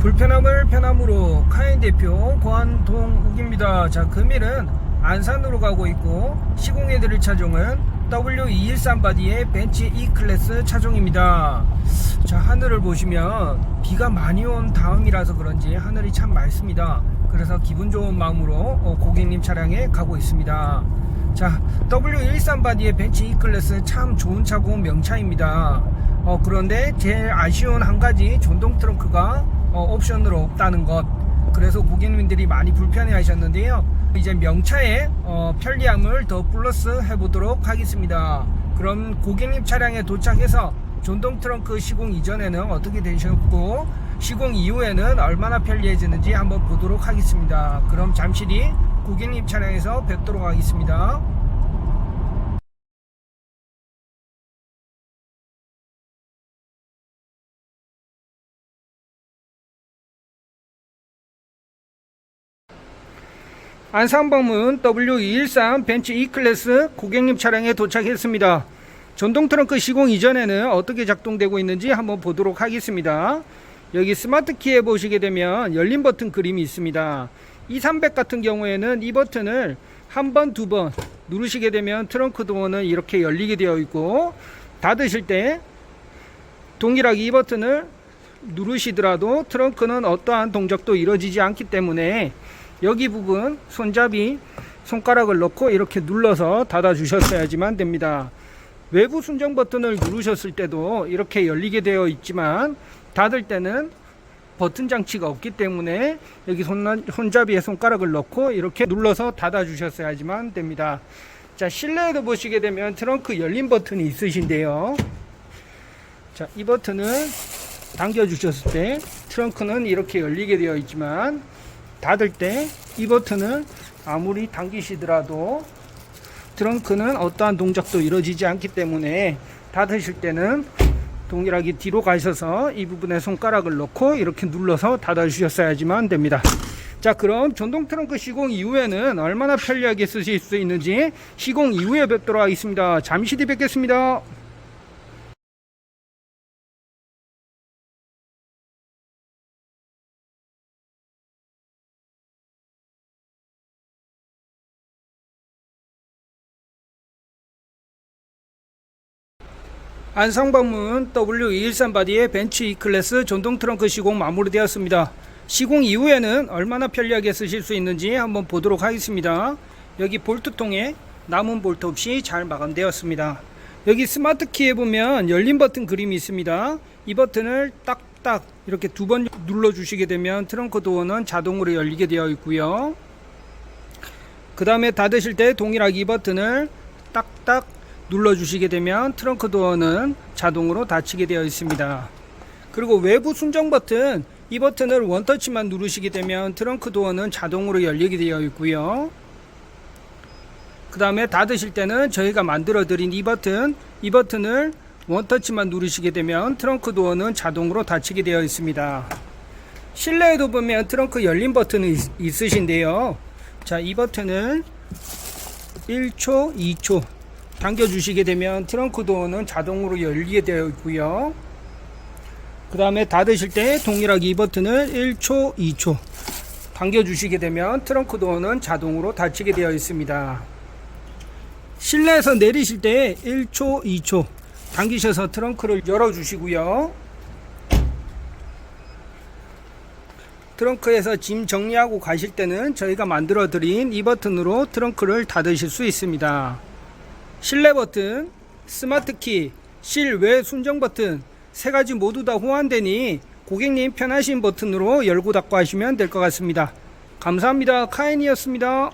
불편함을 편함으로 카인 대표 권동욱입니다. 자, 금일은 안산으로 가고 있고 시공해드릴 차종은 W213 바디의 벤츠 E클래스 차종입니다. 자, 하늘을 보시면 비가 많이 온 다음이라서 그런지 하늘이 참 맑습니다. 그래서 기분 좋은 마음으로 어, 고객님 차량에 가고 있습니다. 자, W13 바디의 벤츠 E클래스 참 좋은 차고 명차입니다. 어, 그런데 제일 아쉬운 한 가지 전동 트렁크가 어, 옵션으로 없다는 것. 그래서 고객님들이 많이 불편해 하셨는데요. 이제 명차에 어, 편리함을 더 플러스 해보도록 하겠습니다. 그럼 고객님 차량에 도착해서 전동 트렁크 시공 이전에는 어떻게 되셨고 시공 이후에는 얼마나 편리해지는지 한번 보도록 하겠습니다. 그럼 잠시 뒤 고객님 차량에서 뵙도록 하겠습니다. 안산방문 W213 벤츠 E클래스 고객님 차량에 도착했습니다. 전동 트렁크 시공 이전에는 어떻게 작동되고 있는지 한번 보도록 하겠습니다. 여기 스마트 키에 보시게 되면 열린 버튼 그림이 있습니다. E300 같은 경우에는 이 버튼을 한 번, 두 번 누르시게 되면 트렁크 도어는 이렇게 열리게 되어 있고 닫으실 때 동일하게 이 버튼을 누르시더라도 트렁크는 어떠한 동작도 이루어지지 않기 때문에 여기 부분 손잡이 손가락을 넣고 이렇게 눌러서 닫아 주셨어야지만 됩니다. 외부 순정 버튼을 누르셨을 때도 이렇게 열리게 되어 있지만 닫을 때는 버튼 장치가 없기 때문에 여기 손, 손잡이에 손가락을 넣고 이렇게 눌러서 닫아 주셨어야지만 됩니다. 자 실내에도 보시게 되면 트렁크 열린 버튼이 있으신데요. 자 이 버튼을 당겨 주셨을 때 트렁크는 이렇게 열리게 되어 있지만 닫을 때 이 버튼을 아무리 당기시더라도 트렁크는 어떠한 동작도 이루어지지 않기 때문에 닫으실 때는 동일하게 뒤로 가셔서 이 부분에 손가락을 넣고 이렇게 눌러서 닫아 주셨어야지만 됩니다. 자 그럼 전동 트렁크 시공 이후에는 얼마나 편리하게 쓰실 수 있는지 시공 이후에 뵙도록 하겠습니다. 잠시 뒤 뵙겠습니다. 안성방문 W213 바디의 벤츠 E클래스 전동 트렁크 시공 마무리되었습니다. 시공 이후에는 얼마나 편리하게 쓰실 수 있는지 한번 보도록 하겠습니다. 여기 볼트통에 남은 볼트 없이 잘 마감되었습니다. 여기 스마트 키에 보면 열린 버튼 그림이 있습니다. 이 버튼을 딱딱 이렇게 두 번 눌러 주시게 되면 트렁크 도어는 자동으로 열리게 되어 있고요. 그 다음에 닫으실 때 동일하게 이 버튼을 딱딱 눌러 주시게 되면 트렁크 도어는 자동으로 닫히게 되어 있습니다. 그리고 외부 순정 버튼 이 버튼을 원터치만 누르시게 되면 트렁크 도어는 자동으로 열리게 되어 있고요. 그 다음에 닫으실 때는 저희가 만들어 드린 이 버튼 이 버튼을 원터치만 누르시게 되면 트렁크 도어는 자동으로 닫히게 되어 있습니다. 실내에도 보면 트렁크 열린 버튼이 있- 있으신데요. 자, 이 버튼을 1초, 2초 당겨 주시게 되면 트렁크 도어는 자동으로 열리게 되어 있고요. 그 다음에 닫으실 때 동일하게 이 버튼을 1초, 2초 당겨 주시게 되면 트렁크 도어는 자동으로 닫히게 되어 있습니다. 실내에서 내리실 때 1초, 2초 당기셔서 트렁크를 열어 주시고요. 트렁크에서 짐 정리하고 가실 때는 저희가 만들어 드린 이 버튼으로 트렁크를 닫으실 수 있습니다. 실내 버튼, 스마트 키, 실외 순정 버튼 세 가지 모두 다 호환되니 고객님 편하신 버튼으로 열고 닫고 하시면 될 것 같습니다. 감사합니다. 카인이었습니다.